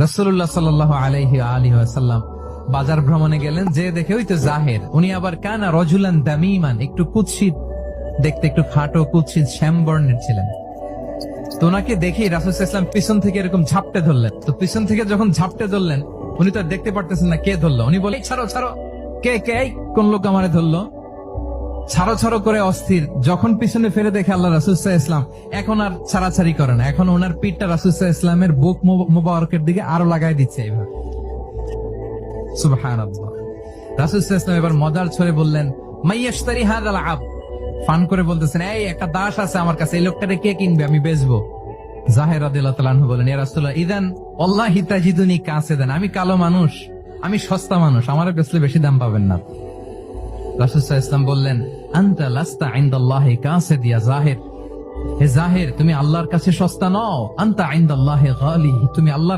রসুল্লাহ সাল আলহি আলী সাল্লাম বাজার ভ্রমণে গেলেন, যে দেখে ওই তো জাহের। উনি আবার কানা রজুলান দামিমান, একটু কুৎসিত, দেখতে একটু খাটো, কুৎসিত শ্যাম বর্ণের ছিলেন। তো ওনাকে দেখেই রাসুল ইসলাম পিছন থেকে এরকম ঝাপটে ধরলেন। তো পিছন থেকে যখন ঝাপটে ধরলেন, উনি তো দেখতে পারতেছেন না কে ধরলো। উনি বলে, "এই ছাড়ো ছাড়ো, কে কে কোন লোক আমারে ধরলো? ছাড়ো ছাড়ো করে অস্থির। যখন পিছনে ফিরে দেখে আল্লাহ রাসুসাহ ইসলাম এখন আর ছাড়াছাড়ি করে না। এখন ওনার পিঠটা রাসুসাহ ইসলামের বুক মোবারকের দিকে আরও লাগাই দিচ্ছে রাসুসাহ ইসলাম এবার মজার ছড়ে বললেন মাইয়াস্তারি হাদ আব। ফান করে বলতেছেন, এই, একটা দাস আছে আমার কাছে, এই লোকটারে কে কিনবে? আমি বেচবো। জাহের আদিল্লাহ বলেন, ইয়া রাসূলুল্লাহ, ইদান আল্লাহ তাজিদুনি কাছে দেন আমি কালো মানুষ, আমি সস্তা মানুষ আমার বেচলে বেশি দাম পাবেন না। রাসুসাহ ইসলাম বললেন, আন্তা লাস্তা আইন্দাল্লাহ কাছে দিয়া জাহের। হে জাহের, তুমি আল্লাহর কাছে সস্তা নও। আন্তা আইন্দাল্লাহ গালি তুমি আল্লাহর